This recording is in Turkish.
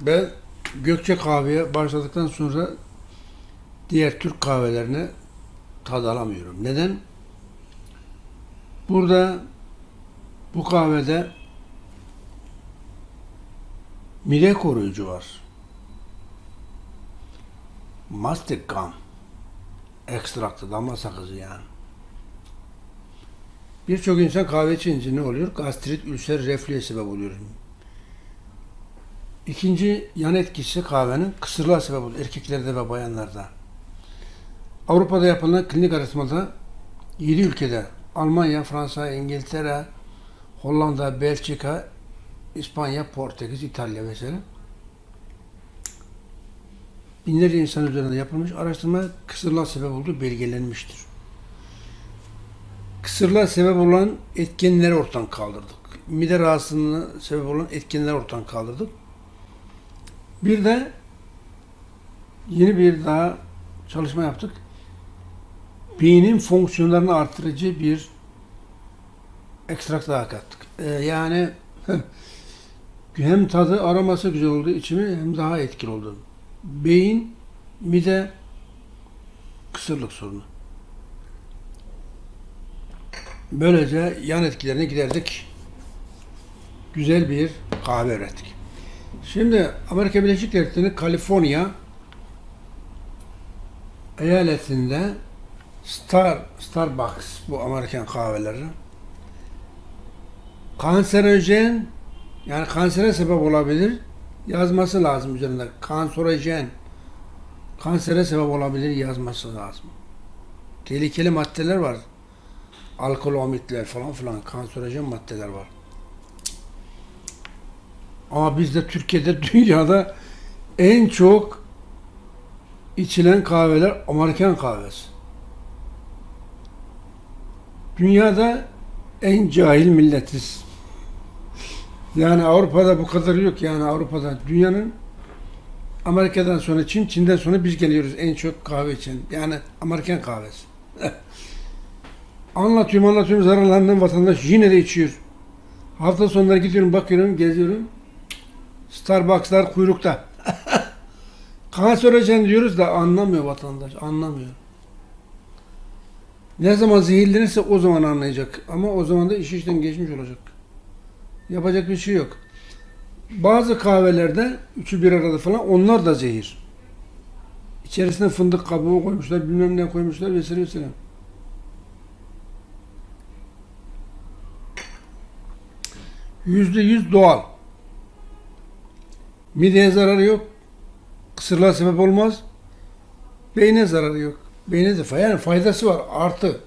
Ben Gökçe kahveye başladıktan sonra diğer Türk kahvelerini tad alamıyorum. Neden? Burada bu kahvede mide koruyucu var. Mastic gum ekstraktı, damla sakızı yani. Birçok insan kahve içince ne oluyor? Gastrit, ülser, reflüye sebep oluyor. İkinci yan etkisi kahvenin kısırlığa sebep oluyor erkeklerde ve bayanlarda. Avrupa'da yapılan klinik araştırmada 7 ülkede Almanya, Fransa, İngiltere, Hollanda, Belçika, İspanya, Portekiz, İtalya vesaire binlerce insan üzerinde yapılmış araştırma kısırlığa sebep olduğu belgelenmiştir. Kısırlığa sebep olan etkenleri ortadan kaldırdık. Mide rahatsızlığına sebep olan etkenleri ortadan kaldırdık. Bir de yeni bir daha çalışma yaptık. Beynin fonksiyonlarını artırıcı bir ekstrak daha kattık. Ee, yani hem tadı aroması güzel oldu içimi hem daha etkili oldu. Beyin, mide, kısırlık sorunu. Böylece yan etkilerini giderdik. Güzel bir kahve ürettik. Şimdi Amerika Birleşik Devletleri'nin Kaliforniya eyaletinde Star Starbucks bu Amerikan kahveleri kanserojen yani kansere sebep olabilir yazması lazım üzerinde. Kanserojen kansere sebep olabilir yazması lazım. Tehlikeli maddeler var. Alkalomitler falan filan kanserojen maddeler var. Ama bizde Türkiye'de dünyada en çok içilen kahveler Amerikan kahvesi. Dünyada en cahil milletiz. Yani Avrupa'da bu kadar yok yani Avrupa'da. Dünyanın Amerika'dan sonra Çin, Çin'den sonra biz geliyoruz en çok kahve için. Yani Amerikan kahvesi. anlatıyorum anlatıyorum zararlarından vatandaş yine de içiyor. Hafta sonları gidiyorum bakıyorum geziyorum. Starbucks'lar kuyrukta. Kanserojen diyoruz da anlamıyor vatandaş, anlamıyor. Ne zaman zehirlenirse o zaman anlayacak. Ama o zaman da iş işten geçmiş olacak. Yapacak bir şey yok. Bazı kahvelerde üçü bir arada falan onlar da zehir. İçerisine fındık kabuğu koymuşlar, bilmem ne koymuşlar vesaire vesaire. Yüzde yüz doğal. Mideye zararı yok. Kısırlığa sebep olmaz. Beyne zararı yok. Beyne de yani faydası var artı.